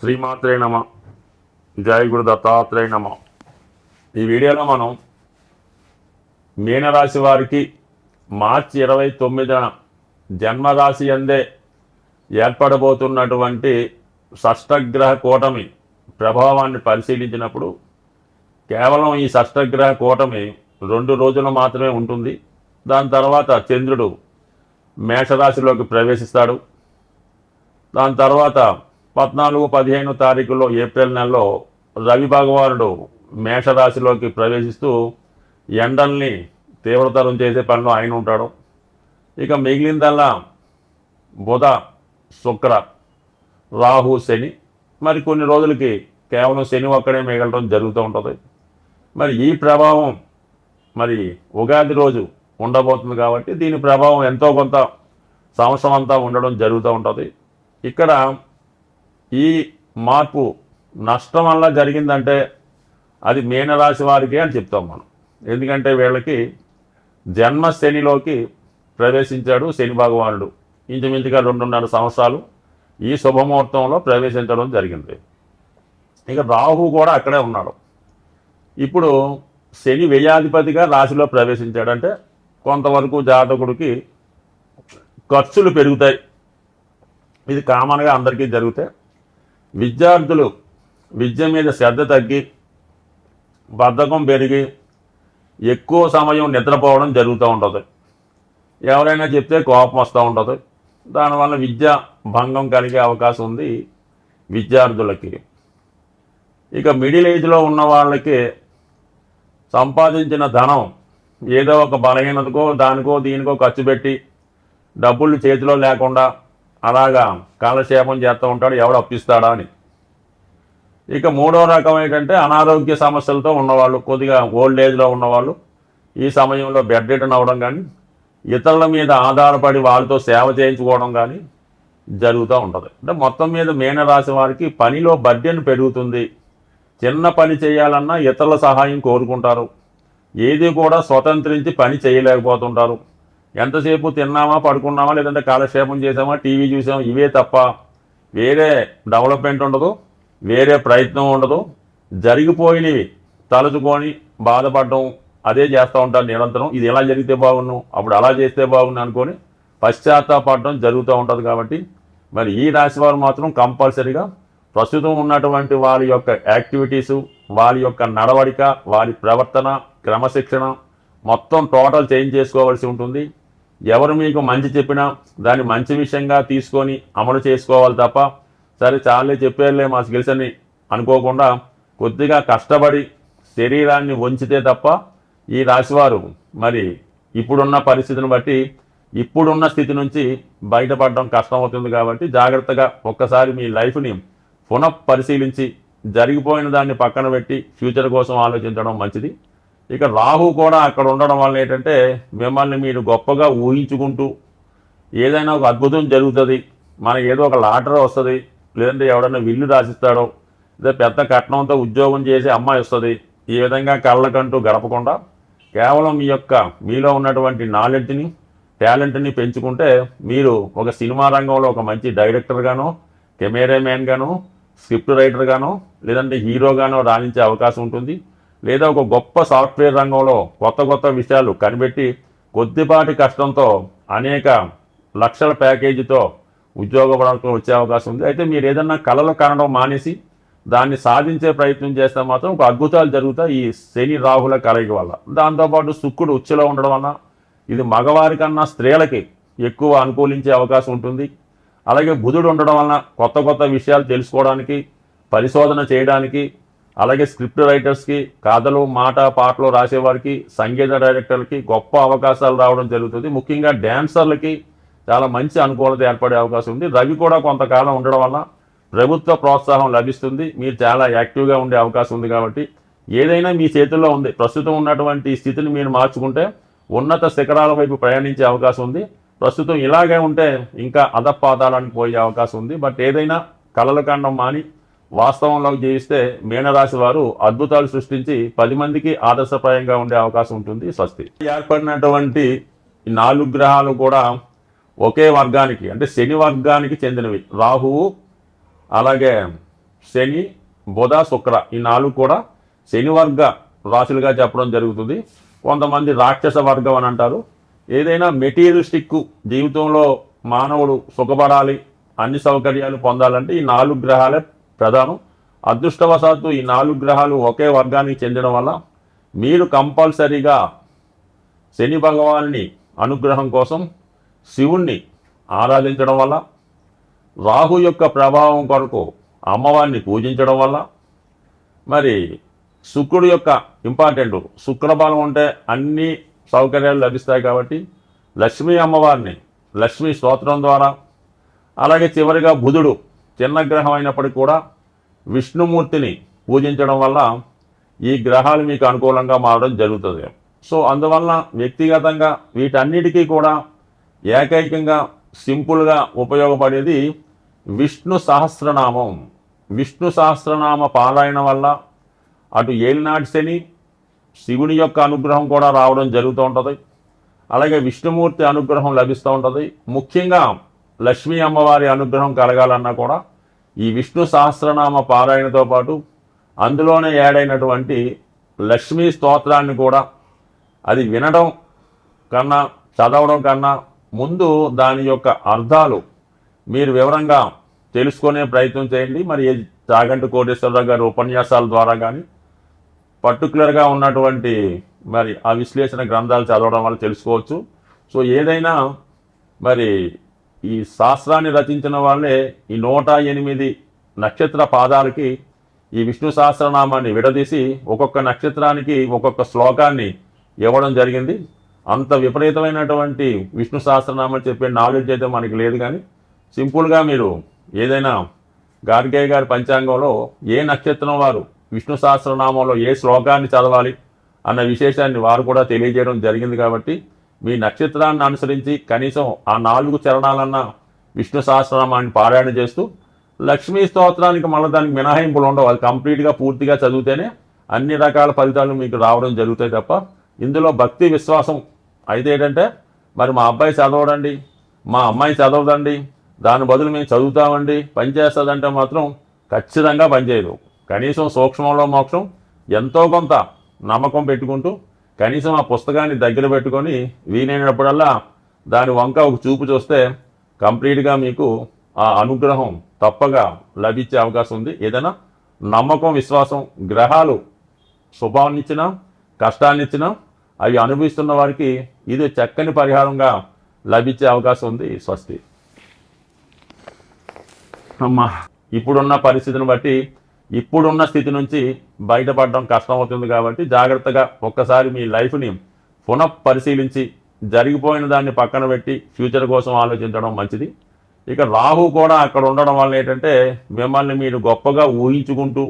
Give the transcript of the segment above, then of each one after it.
శ్రీమాత్రే నమ. జయ గురు దత్తాత్రేయ నమ. ఈ వీడియోలో మనం మీనరాశి వారికి మార్చి ఇరవై తొమ్మిదిన జన్మరాశి అందే ఏర్పడబోతున్నటువంటి షష్టగ్రహ కూటమి ప్రభావాన్ని పరిశీలించినప్పుడు కేవలం ఈ షష్టగ్రహ కూటమి రెండు రోజులు మాత్రమే ఉంటుంది. దాని తర్వాత చంద్రుడు మేషరాశిలోకి ప్రవేశిస్తాడు. దాని తర్వాత పద్నాలుగు పదిహేను తారీఖులో ఏప్రిల్ నెలలో రవి భగవానుడు మేషరాశిలోకి ప్రవేశిస్తూ ఎండల్ని తీవ్రతరం చేసే పనిలో ఆయన ఉంటాడు. ఇక మిగిలిందల్లా బుధ శుక్ర రాహు శని మరి కొన్ని రోజులకి కేవలం శని ఒక్కడే మిగలడం జరుగుతూ ఉంటుంది. మరి ఈ ప్రభావం మరి ఉగాది రోజు ఉండబోతుంది కాబట్టి దీని ప్రభావం ఎంతో కొంత సంవత్సరం అంతా ఉండడం జరుగుతూ ఉంటుంది. ఇక్కడ ఈ మార్పు నష్టం వల్ల జరిగిందంటే అది మీనరాశి వారికి అని చెప్తాం మనం. ఎందుకంటే వీళ్ళకి జన్మ శనిలోకి ప్రవేశించాడు శని భగవానుడు. ఇంచుమించుగా రెండున్నర సంవత్సరాలు ఈ శుభముహూర్తంలో ప్రవేశించడం జరిగింది. ఇక రాహు కూడా అక్కడే ఉన్నాడు. ఇప్పుడు శని వ్యయాధిపతిగా రాశిలో ప్రవేశించాడంటే కొంతవరకు జాతకుడికి ఖర్చులు పెరుగుతాయి. ఇది కామన్గా అందరికీ జరుగుతాయి. విద్యార్థులు విద్య మీద శ్రద్ధ తగ్గి బద్ధకం పెరిగి ఎక్కువ సమయం నిద్రపోవడం జరుగుతూ ఉంటుంది. ఎవరైనా చెప్తే కోపం వస్తూ ఉంటుంది. దానివల్ల విద్య భంగం కలిగే అవకాశం ఉంది విద్యార్థులకి. ఇక మిడిల్ ఏజ్లో ఉన్న వాళ్ళకి సంపాదించిన ధనం ఏదో ఒక బలహీనతకో దానికో దీనికో ఖర్చు పెట్టి డబ్బులు చేతిలో లేకుండా అలాగా కాలక్షేపం చేస్తూ ఉంటాడు ఎవడు అప్పిస్తాడా అని. ఇక మూడో రకం ఏంటంటే అనారోగ్య సమస్యలతో ఉన్నవాళ్ళు కొద్దిగా ఓల్డ్ ఏజ్లో ఉన్నవాళ్ళు ఈ సమయంలో బెడ్ రిటర్న్ అవ్వడం కానీ ఇతరుల మీద ఆధారపడి వాళ్ళతో సేవ చేయించుకోవడం కానీ జరుగుతూ ఉంటుంది. అంటే మొత్తం మీద మీనరాశి వారికి పనిలో బడ్జెట్ పెరుగుతుంది. చిన్న పని చేయాలన్నా ఇతరుల సహాయం కోరుకుంటారు. ఏది కూడా స్వతంత్రించి పని చేయలేకపోతుంటారు. ఎంతసేపు తిన్నామా పడుకున్నామా లేదంటే కాలక్షేపం చేసామా టీవీ చూసామా ఇవే తప్ప వేరే డెవలప్మెంట్ ఉండదు వేరే ప్రయత్నం ఉండదు. జరిగిపోయినవి తలుచుకొని బాధపడడం అదే చేస్తూ ఉంటారు నిరంతరం. ఇది ఎలా జరిగితే బాగున్ను అప్పుడు అలా చేస్తే బాగున్నా అనుకొని పశ్చాత్తాపడడం జరుగుతూ ఉంటుంది కాబట్టి మరి ఈ రాశి వారు మాత్రం కంపల్సరీగా ప్రస్తుతం ఉన్నటువంటి వారి యొక్క యాక్టివిటీసు వారి యొక్క నడవడిక వారి ప్రవర్తన క్రమశిక్షణ మొత్తం టోటల్ చేంజ్ చేసుకోవాల్సి ఉంటుంది. ఎవరు మీకు మంచి చెప్పినా దాన్ని మంచి విషయంగా తీసుకొని అమలు చేసుకోవాలి తప్ప సరే చాలే చెప్పేలే మా స్కిల్స్ అని అనుకోకుండా కొద్దిగా కష్టపడి శరీరాన్ని వంచితే తప్ప ఈ రాశివారు మరి ఇప్పుడున్న పరిస్థితిని బట్టి ఇప్పుడున్న స్థితి నుంచి బయటపడడం కష్టం అవుతుంది కాబట్టి జాగ్రత్తగా ఒక్కసారి మీ లైఫ్ని పునః పరిశీలించి జరిగిపోయిన దాన్ని పక్కన పెట్టి ఫ్యూచర్ కోసం ఆలోచించడం మంచిది. ఇక రాహు కూడా అక్కడ ఉండడం వల్ల ఏంటంటే మిమ్మల్ని మీరు గొప్పగా ఊహించుకుంటూ ఏదైనా ఒక అద్భుతం జరుగుతుంది మనకి ఏదో ఒక లాటరీ వస్తుంది లేదంటే ఎవడన్నా విల్లు రాసిస్తాడో లేదా పెద్ద కట్నంతో ఉద్యోగం చేసే అమ్మాయి వస్తుంది ఈ విధంగా కళ్ళకంటూ గడపకుండా కేవలం మీ యొక్క మీలో ఉన్నటువంటి నాలెడ్జ్ని టాలెంట్ని పెంచుకుంటే మీరు ఒక సినిమా రంగంలో ఒక మంచి డైరెక్టర్గానో కెమెరామ్యాన్గానో స్క్రిప్ట్ రైటర్గానో లేదంటే హీరోగానో రాణించే అవకాశం ఉంటుంది. లేదా ఒక గొప్ప సాఫ్ట్వేర్ రంగంలో కొత్త కొత్త విషయాలు కనిపెట్టి కొద్దిపాటి కష్టంతో అనేక లక్షల ప్యాకేజీతో ఉద్యోగ పడకం వచ్చే అవకాశం ఉంది. అయితే మీరు ఏదన్నా కళలు కనడం మానేసి దాన్ని సాధించే ప్రయత్నం చేస్తే మాత్రం ఒక అద్భుతాలు జరుగుతాయి ఈ శని రాహుల కలయిక వల్ల. దాంతోపాటు శుక్రుడు ఉచ్చులో ఉండడం వల్ల ఇది మగవారి కన్నా స్త్రీలకి ఎక్కువ అనుకూలించే అవకాశం ఉంటుంది. అలాగే బుధుడు ఉండడం వలన కొత్త కొత్త విషయాలు తెలుసుకోవడానికి పరిశోధన చేయడానికి అలాగే స్క్రిప్ట్ రైటర్స్కి కథలు మాట పాటలు రాసేవారికి సంగీత డైరెక్టర్లకి గొప్ప అవకాశాలు రావడం జరుగుతుంది. ముఖ్యంగా డ్యాన్సర్లకి చాలా మంచి అనుకూలత ఏర్పడే అవకాశం ఉంది. రవి కూడా కొంతకాలం ఉండడం వల్ల ప్రభుత్వ ప్రోత్సాహం లభిస్తుంది. మీరు చాలా యాక్టివ్గా ఉండే అవకాశం ఉంది కాబట్టి. ఏదైనా మీ చేతుల్లో ఉంది. ప్రస్తుతం ఉన్నటువంటి స్థితిని మీరు మార్చుకుంటే ఉన్నత శిఖరాల వైపు ప్రయాణించే అవకాశం ఉంది. ప్రస్తుతం ఇలాగే ఉంటే ఇంకా అధపాతాళానికి పోయే అవకాశం ఉంది. బట్ ఏదైనా కలలు కండం మాని వాస్తవంలో జీవిస్తే మీనరాశి వారు అద్భుతాలు సృష్టించి పది మందికి ఆదర్శప్రాయంగా ఉండే అవకాశం ఉంటుంది స్వస్తి. ఏర్పడినటువంటి నాలుగు గ్రహాలు కూడా ఒకే వర్గానికి అంటే శని వర్గానికి చెందినవి. రాహువు అలాగే శని బుధ శుక్ర ఈ నాలుగు కూడా శని వర్గ రాశులుగా చెప్పడం జరుగుతుంది. కొంతమంది రాక్షస వర్గం అని అంటారు. ఏదైనా మెటీరియలిస్టిక్ జీవితంలో మానవుడు సుఖపడాలి అన్ని సౌకర్యాలు పొందాలంటే ఈ నాలుగు గ్రహాలే ప్రధానం. అదృష్టవశాత్తు ఈ నాలుగు గ్రహాలు ఒకే వర్గానికి చెందడం వల్ల మీరు కంపల్సరీగా శని భగవాన్ని అనుగ్రహం కోసం శివుణ్ణి ఆరాధించడం వల్ల రాహు యొక్క ప్రభావం కొరకు అమ్మవారిని పూజించడం వల్ల మరి శుక్రుడు యొక్క ఇంపార్టెంట్ శుక్రబలం ఉంటే అన్ని సౌకర్యాలు లభిస్తాయి కాబట్టి లక్ష్మీ అమ్మవారిని లక్ష్మీ స్తోత్రం ద్వారా అలాగే చివరిగా బుధుడు చిన్న గ్రహం అయినప్పటికీ కూడా విష్ణుమూర్తిని పూజించడం వల్ల ఈ గ్రహాలు మీకు అనుకూలంగా మారడం జరుగుతుంది. సో అందువల్ల వ్యక్తిగతంగా వీటన్నిటికీ కూడా ఏకైకంగా సింపుల్గా ఉపయోగపడేది విష్ణు సహస్రనామం. విష్ణు సహస్రనామ పారాయణ వల్ల అటు ఏలినాటి శని శివుని యొక్క అనుగ్రహం కూడా రావడం జరుగుతూ ఉంటుంది. అలాగే విష్ణుమూర్తి అనుగ్రహం లభిస్తూ ఉంటుంది. ముఖ్యంగా లక్ష్మీ అమ్మవారి అనుగ్రహం కలగాలన్నా కూడా ఈ విష్ణు సహస్రనామ పారాయణతో పాటు అందులోనే ఏడైనటువంటి లక్ష్మీ స్తోత్రాన్ని కూడా అది వినడం కన్నా చదవడం కన్నా ముందు దాని యొక్క అర్థాలు మీరు వివరంగా తెలుసుకునే ప్రయత్నం చేయండి. మరి ఏ చాగంటి కోటేశ్వరరావు గారి ఉపన్యాసాల ద్వారా కానీ పర్టికులర్గా ఉన్నటువంటి మరి ఆ విశ్లేషణ గ్రంథాలు చదవడం వల్ల తెలుసుకోవచ్చు. సో ఏదైనా మరి ఈ శాస్త్రాన్ని రచించిన వాళ్ళే ఈ నూట ఎనిమిది నక్షత్ర పాదాలకి ఈ విష్ణు సహస్రనామాన్ని విడదీసి ఒక్కొక్క నక్షత్రానికి ఒక్కొక్క శ్లోకాన్ని ఇవ్వడం జరిగింది. అంత విపరీతమైనటువంటి విష్ణు సహస్రనామం చెప్పే నాలెడ్జ్ అయితే మనకి లేదు కానీ సింపుల్గా మీరు ఏదైనా గార్గే గారి పంచాంగంలో ఏ నక్షత్రం వారు విష్ణు సహస్రనామంలో ఏ శ్లోకాన్ని చదవాలి అన్న విశేషాన్ని వారు కూడా తెలియజేయడం జరిగింది కాబట్టి మీ నక్షత్రాన్ని అనుసరించి కనీసం ఆ నాలుగు చరణాలన్న విష్ణు సహస్రనామాన్ని పారాయణ చేస్తూ లక్ష్మీ స్తోత్రానికి మళ్ళీ దానికి మినహాయింపులు ఉండవు. అది కంప్లీట్గా పూర్తిగా చదివితేనే అన్ని రకాల ఫలితాలు మీకు రావడం జరుగుతాయి తప్ప ఇందులో భక్తి విశ్వాసం అయితే ఏంటంటే మరి మా అబ్బాయి చదవడండి మా అమ్మాయి చదవదండి దాని బదులు మేము చదువుతామండి పనిచేస్తుందంటే మాత్రం ఖచ్చితంగా పనిచేయదు కనీసం సూక్ష్మంలో మోక్షం ఎంతో కొంత నమ్మకం పెట్టుకుంటూ కనీసం ఆ పుస్తకాన్ని దగ్గర పెట్టుకొని వీలైనప్పుడల్లా దాని వంక ఒక చూపు చూస్తే కంప్లీట్గా మీకు ఆ అనుగ్రహం తప్పగా లభించే అవకాశం ఉంది. ఏదైనా నమ్మకం విశ్వాసం గ్రహాలు శుభాన్నిచ్చినా కష్టాన్నిచ్చినా అవి అనుభవిస్తున్న వారికి ఇది చక్కని పరిహారంగా లభించే అవకాశం ఉంది స్వస్తి. అమ్మా ఇప్పుడున్న పరిస్థితిని బట్టి ఇప్పుడున్న స్థితి నుంచి బయటపడడం కష్టం అవుతుంది కాబట్టి జాగ్రత్తగా ఒక్కసారి మీ లైఫ్ని పునః పరిశీలించి జరిగిపోయిన దాన్ని పక్కన పెట్టి ఫ్యూచర్ కోసం ఆలోచించడం మంచిది. ఇక రాహు కూడా అక్కడ ఉండడం వల్ల ఏంటంటే మిమ్మల్ని మీరు గొప్పగా ఊహించుకుంటూ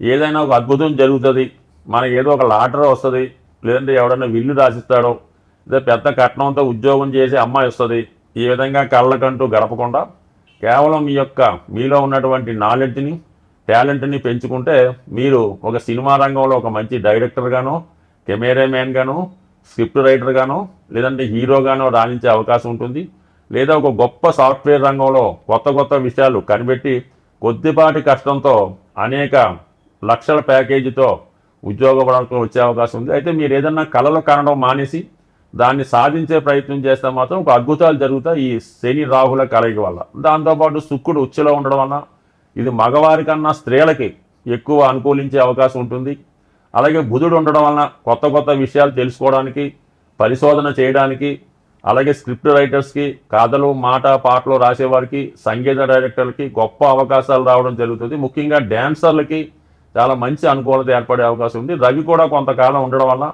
ఏదైనా ఒక అద్భుతం జరుగుతుంది. మనకి ఏదో ఒక లాటరీ వస్తుంది. లేదంటే ఎవడన్నా విల్లు రాసిస్తాడో లేదా పెద్ద కట్నంతో ఉద్యోగం చేసే అమ్మాయి వస్తుంది. ఈ విధంగా కళ్ళకంటూ గడపకుండా కేవలం మీ యొక్క మీలో ఉన్నటువంటి నాలెడ్జ్ని టాలెంట్ని పెంచుకుంటే మీరు ఒక సినిమా రంగంలో ఒక మంచి డైరెక్టర్గానో కెమెరామ్యాన్గాను స్క్రిప్ట్ రైటర్గాను లేదంటే హీరోగానో రాణించే అవకాశం ఉంటుంది. లేదా ఒక గొప్ప సాఫ్ట్వేర్ రంగంలో కొత్త కొత్త విషయాలు కనిపెట్టి కొద్దిపాటి కష్టంతో అనేక లక్షల ప్యాకేజీతో ఉద్యోగపడానికి వచ్చే అవకాశం ఉంది. అయితే మీరు ఏదన్నా కళలు కనడం మానేసి దాన్ని సాధించే ప్రయత్నం చేస్తే మాత్రం ఒక అద్భుతాలు జరుగుతాయి ఈ శని రాహుల కలయిక వల్ల. దాంతోపాటు శుక్రుడు ఉచ్చులో ఉండడం వల్ల ఇది మగవారి కన్నా స్త్రీలకి ఎక్కువ అనుకూలించే అవకాశం ఉంటుంది. అలాగే బుధుడు ఉండడం వలన కొత్త కొత్త విషయాలు తెలుసుకోవడానికి పరిశోధన చేయడానికి అలాగే స్క్రిప్ట్ రైటర్స్కి కథలు మాట పాటలు రాసేవారికి సంగీత డైరెక్టర్లకి గొప్ప అవకాశాలు రావడం జరుగుతుంది. ముఖ్యంగా డ్యాన్సర్లకి చాలా మంచి అనుకూలత ఏర్పడే అవకాశం ఉంది. రవి కూడా కొంతకాలం ఉండడం వల్ల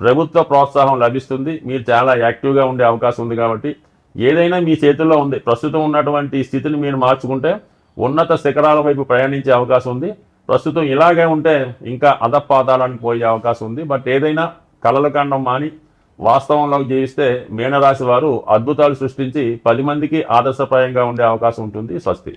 ప్రభుత్వ ప్రోత్సాహం లభిస్తుంది. మీరు చాలా యాక్టివ్గా ఉండే అవకాశం ఉంది కాబట్టి ఏదైనా మీ చేతుల్లో ఉంది. ప్రస్తుతం ఉన్నటువంటి స్థితిని మీరు మార్చుకుంటే ఉన్నత శిఖరాల వైపు ప్రయాణించే అవకాశం ఉంది. ప్రస్తుతం ఇలాగే ఉంటే ఇంకా అధపాతాళానికి పోయే అవకాశం ఉంది. బట్ ఏదైనా కలల కాండం మాని వాస్తవంలో జీవిస్తే మీనరాశి వారు అద్భుతాలు సృష్టించి పది మందికి ఆదర్శప్రాయంగా ఉండే అవకాశం ఉంటుంది. స్వస్తి.